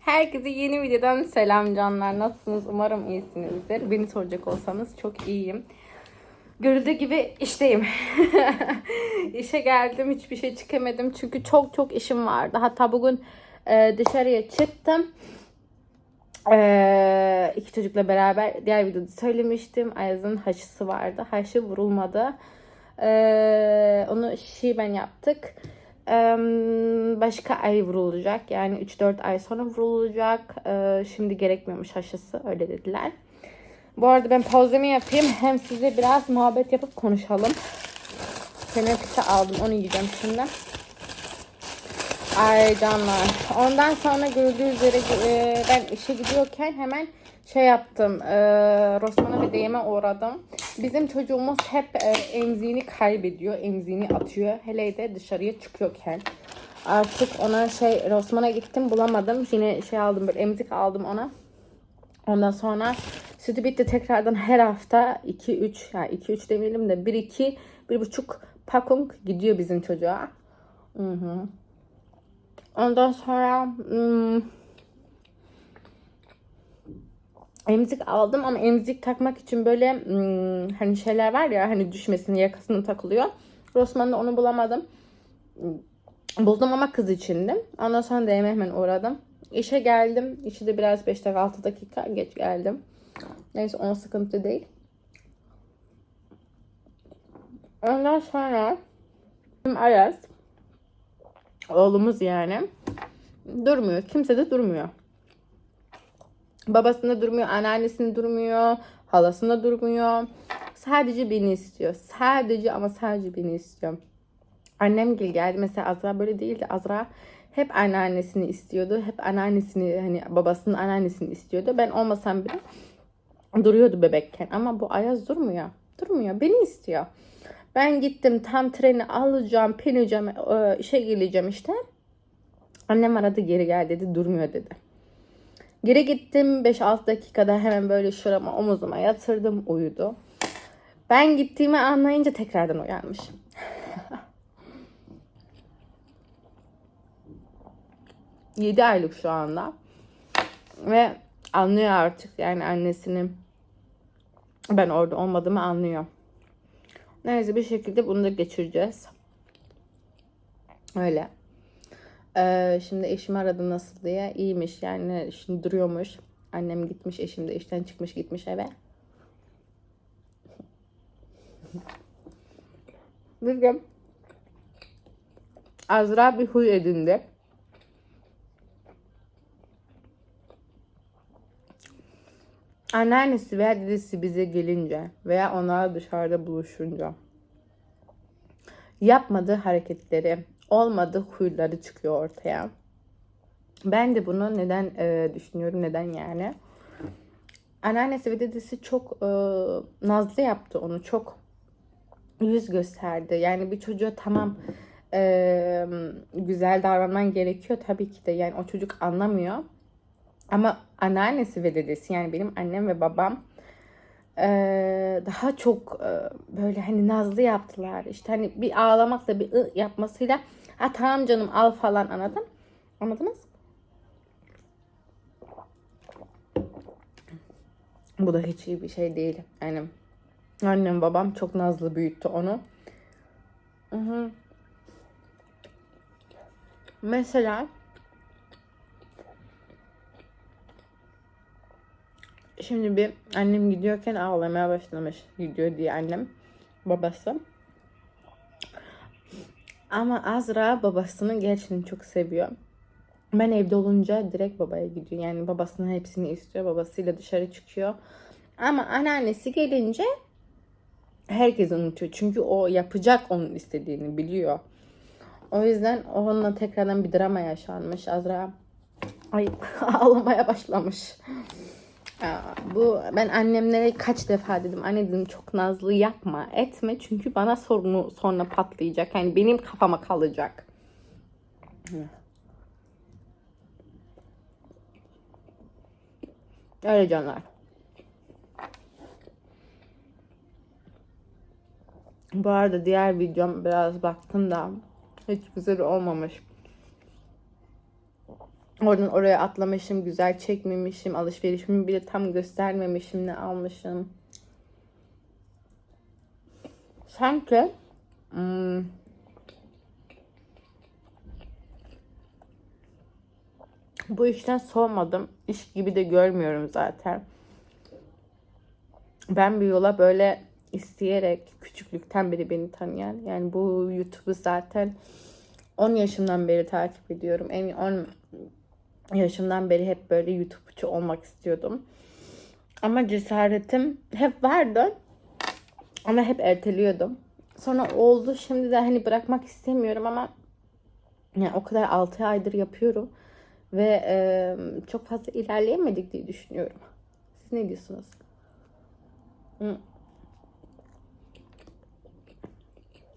Herkese yeni videodan selam canlar. Nasılsınız? Umarım iyisinizdir. Beni soracak olsanız çok iyiyim. Görüldüğü gibi işteyim. İşe geldim. Hiçbir şey çıkamadım. Çünkü çok çok işim vardı. Hatta bugün e, dışarıya çıktım. Ee, iki çocukla beraber diğer videoda söylemiştim. Ayaz'ın haşısı vardı. Haşı vurulmadı. Ee, onu şiben yaptık. Ee, başka ay vurulacak. Yani 3-4 ay sonra vurulacak. Ee, şimdi gerekmiyormuş haşısı. Öyle dediler. Bu arada ben pauzemi yapayım. Hem size biraz muhabbet yapıp konuşalım. Teneffüse aldım. Onu yiyeceğim şimdi. Ay canlar. Ondan sonra gördüğü üzere e, ben işe gidiyorken hemen şey yaptım. E, Rosman'a ve Deyem'e uğradım. Bizim çocuğumuz hep e, emziğini kaybediyor. Emziğini atıyor. Hele de dışarıya çıkıyorken. Artık ona şey Rosman'a gittim bulamadım. Yine şey aldım böyle emzik aldım ona. Ondan sonra sütü bitti tekrardan her hafta 2-3 yani 2-3 demeyelim de 1-2 1,5 pakung gidiyor bizim çocuğa. Hı hı. Ondan sonra hmm, emzik aldım ama emzik takmak için böyle hmm, hani şeyler var ya hani düşmesin yakasını takılıyor. Rossmann'da onu bulamadım. Buldum ama kız içindi. Ondan sonra da hemen uğradım. İşe geldim. İşe de biraz 5 dakika 6 dakika geç geldim. Neyse ona sıkıntı değil. Ondan sonra Ayaz oğlumuz yani durmuyor. Kimse de durmuyor. Babasında durmuyor, anneannesinde durmuyor, halasında durmuyor. Sadece beni istiyor. Sadece ama sadece beni istiyor. Annem gel geldi mesela Azra böyle değildi. Azra hep anneannesini istiyordu. Hep anneannesini hani babasının anneannesini istiyordu. Ben olmasam bile duruyordu bebekken. Ama bu Ayaz durmuyor. Durmuyor. Beni istiyor. Ben gittim tam treni alacağım, pineceğim, e, işe geleceğim işte. Annem aradı geri gel dedi. Durmuyor dedi. Geri gittim 5-6 dakikada hemen böyle şurama omuzuma yatırdım uyudu. Ben gittiğimi anlayınca tekrardan uyanmış. Yedi aylık şu anda. Ve anlıyor artık yani annesinin ben orada olmadığımı anlıyor. Neyse bir şekilde bunu da geçireceğiz. Öyle. Ee, şimdi eşim aradı nasıl diye. İyiymiş yani şimdi duruyormuş. Annem gitmiş eşim de işten çıkmış gitmiş eve. Bugün Azra bir huy edindi. Anneannesi veya dedesi bize gelince veya onlar dışarıda buluşunca yapmadığı hareketleri, olmadığı huyları çıkıyor ortaya. Ben de bunu neden e, düşünüyorum, neden yani? Anneannesi ve dedesi çok e, nazlı yaptı onu, çok yüz gösterdi. Yani bir çocuğa tamam e, güzel davranman gerekiyor tabii ki de. Yani o çocuk anlamıyor. Ama anneannesi ve dedesi yani benim annem ve babam ee, daha çok e, böyle hani nazlı yaptılar. İşte hani bir ağlamakla bir ı yapmasıyla ha tamam canım al falan anladın? Anladınız? Bu da hiç iyi bir şey değil. Yani annem babam çok nazlı büyüttü onu. Hı hı. Mesela Şimdi bir annem gidiyorken ağlamaya başlamış. Gidiyor diye annem babası. Ama Azra babasını gerçekten çok seviyor. Ben evde olunca direkt babaya gidiyor. Yani babasının hepsini istiyor. Babasıyla dışarı çıkıyor. Ama anneannesi gelince herkes unutuyor. Çünkü o yapacak onun istediğini biliyor. O yüzden onunla tekrardan bir drama yaşanmış. Azra ay ağlamaya başlamış. Bu ben annemlere kaç defa dedim anne dedim çok nazlı yapma etme çünkü bana sorunu sonra patlayacak yani benim kafama kalacak. Öyle canlar. Bu arada diğer videom biraz baktım da hiç güzel olmamış. Oradan oraya atlamışım, güzel çekmemişim, alışverişimi bile tam göstermemişim ne almışım. Sanki hmm, bu işten soğumadım. İş gibi de görmüyorum zaten. Ben bir yola böyle isteyerek küçüklükten beri beni tanıyan yani bu YouTube'u zaten 10 yaşımdan beri takip ediyorum. En 10 yaşımdan beri hep böyle YouTube'cu olmak istiyordum. Ama cesaretim hep vardı. Ama hep erteliyordum. Sonra oldu. Şimdi de hani bırakmak istemiyorum ama yani o kadar 6 aydır yapıyorum. Ve e, çok fazla ilerleyemedik diye düşünüyorum. Siz ne diyorsunuz? Hı.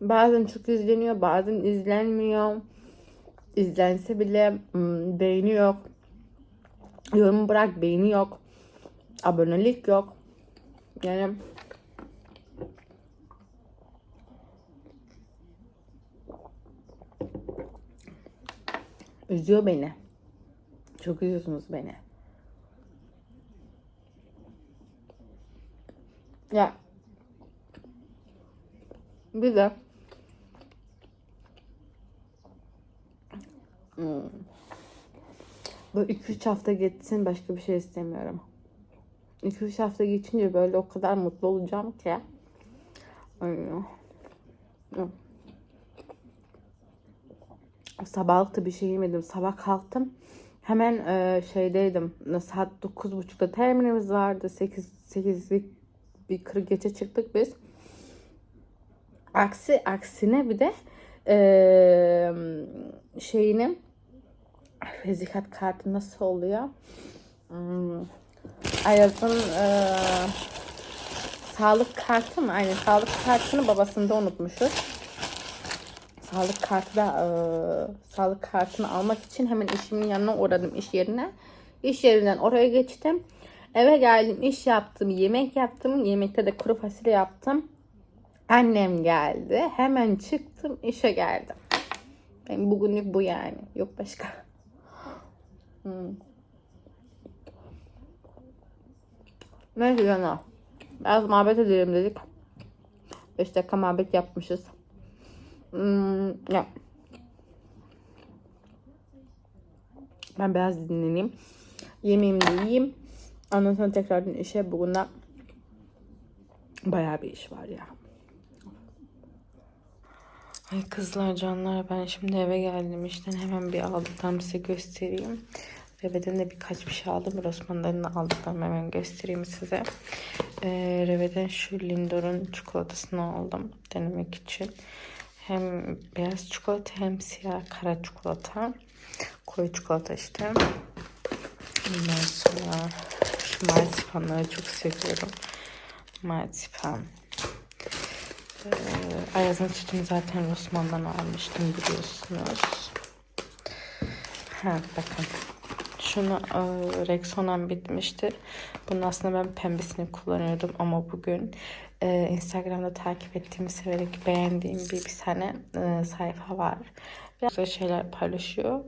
Bazen çok izleniyor, bazen izlenmiyor. İzlense bile hmm, beğeni yok. Yorum bırak beğeni yok. Abonelik yok. Yani üzüyor beni. Çok üzüyorsunuz beni. Ya bir de hmm, bu 2-3 hafta geçsin başka bir şey istemiyorum. 2-3 hafta geçince böyle o kadar mutlu olacağım ki. Ay. Sabahlıkta bir şey yemedim. Sabah kalktım. Hemen e, şeydeydim. Saat 9.30'da terminimiz vardı. 8 8'lik bir 40 geçe çıktık biz. Aksi aksine bir de e, şeyini fezikat kartı nasıl oluyor? Hmm. Ayaz'ın e, sağlık kartı mı? Aynen sağlık kartını babasında unutmuşuz. Sağlık kartı da e, sağlık kartını almak için hemen eşimin yanına uğradım iş yerine. İş yerinden oraya geçtim. Eve geldim, iş yaptım, yemek yaptım. Yemekte de kuru fasulye yaptım. Annem geldi. Hemen çıktım, işe geldim. Benim bugünlük bu yani. Yok başka. Hmm. Neyse yana. Biraz muhabbet edelim dedik. 5 dakika muhabbet yapmışız. Hmm, ya. Ben biraz dinleneyim. Yemeğimi de yiyeyim. Ondan sonra tekrardan işe bugün de bayağı bir iş var ya. Ay kızlar canlar ben şimdi eve geldim işten hemen bir aldıklarımı size göstereyim. Reve'den de birkaç bir şey aldım. Rosman'dan da aldıklarımı hemen göstereyim size. Ee, Reve'den şu Lindor'un çikolatasını aldım denemek için. Hem beyaz çikolata hem siyah kara çikolata. Koyu çikolata işte. Ondan sonra şu marsipanları çok seviyorum. Marsipan. Ee, Ayaz'ın sütünü zaten Osman'dan almıştım biliyorsunuz. Ha bakın. Şunu e, Rexona'm bitmişti. Bunun aslında ben pembesini kullanıyordum ama bugün e, Instagram'da takip ettiğim, severek beğendiğim bir, bir tane e, sayfa var. Biraz güzel şeyler paylaşıyor.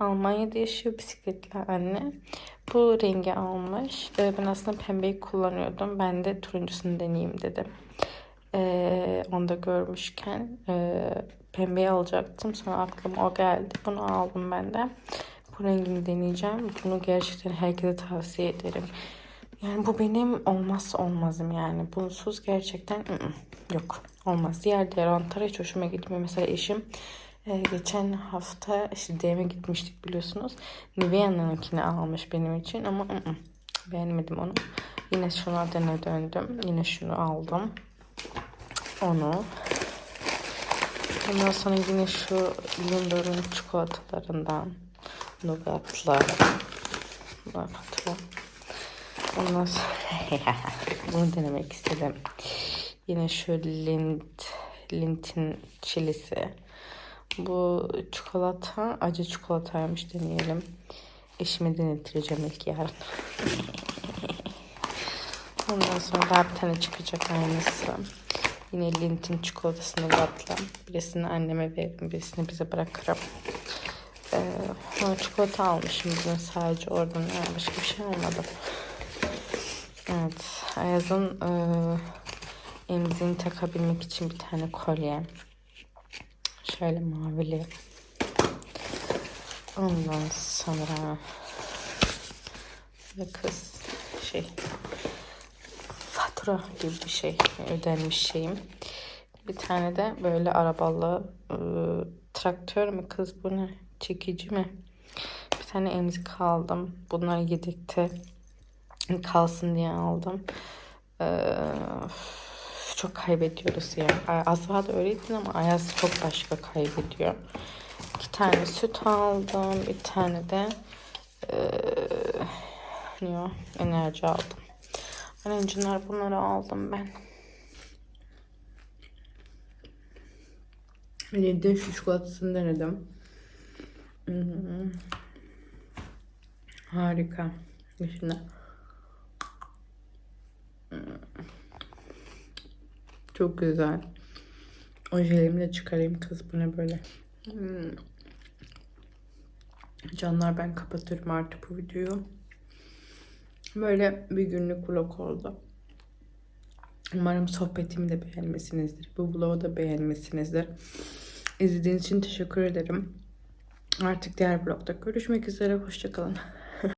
Almanya'da yaşıyor bisikletli anne. Bu rengi almış. E, ben aslında pembeyi kullanıyordum. Ben de turuncusunu deneyeyim dedim. E, onu görmüşken e, pembeyi alacaktım. Sonra aklıma o geldi. Bunu aldım ben de. Bu rengini deneyeceğim. Bunu gerçekten herkese tavsiye ederim. Yani bu benim olmazsa olmazım yani. Bunsuz gerçekten ı -ı, yok olmaz. Diğer deodorantlar hiç hoşuma gitmiyor. Mesela eşim e, geçen hafta işte DM'e gitmiştik biliyorsunuz. Nivea'nınkini almış benim için ama ı -ı, beğenmedim onu. Yine şunlardan döndüm. Yine şunu aldım. Onu. Ondan sonra yine şu Lindor'un çikolatalarından Nougat'la Nougat'la Ondan sonra bunu denemek istedim. Yine şu Lint Lint'in çilisi. Bu çikolata acı çikolataymış deneyelim. Eşime denetireceğim ilk yarın. Ondan sonra daha bir tane çıkacak aynısı. Yine Lint'in çikolatasını vatla. Birisini anneme veririm, birisini bize bırakırım. Ee, çikolata almışım bugün sadece oradan. Yani başka bir şey olmadı. Evet. Ayaz'ın e, emziğini takabilmek için bir tane kolye. Şöyle mavili. Ondan sonra ve kız şey fatura gibi bir şey ödenmiş şeyim. Bir tane de böyle arabalı e, traktör mü kız bu ne? Çekici mi? Bir tane emzik aldım. Bunlar yedekte kalsın diye aldım. Ee, çok kaybediyoruz ya. Azra da ama Ayaz çok başka kaybediyor. İki tane süt aldım. Bir tane de eee ne o? enerji aldım. Öğrenciler bunları aldım ben. De şu çikolatasını denedim. Hmm. Harika. Şimdi. Çok güzel. Ojelimi de çıkarayım kız bu ne böyle. Hmm. Canlar ben kapatıyorum artık bu videoyu. Böyle bir günlük vlog oldu. Umarım sohbetimi de beğenmesinizdir. Bu vlogu da beğenmesinizdir. İzlediğiniz için teşekkür ederim. Artık diğer vlogda görüşmek üzere. Hoşçakalın.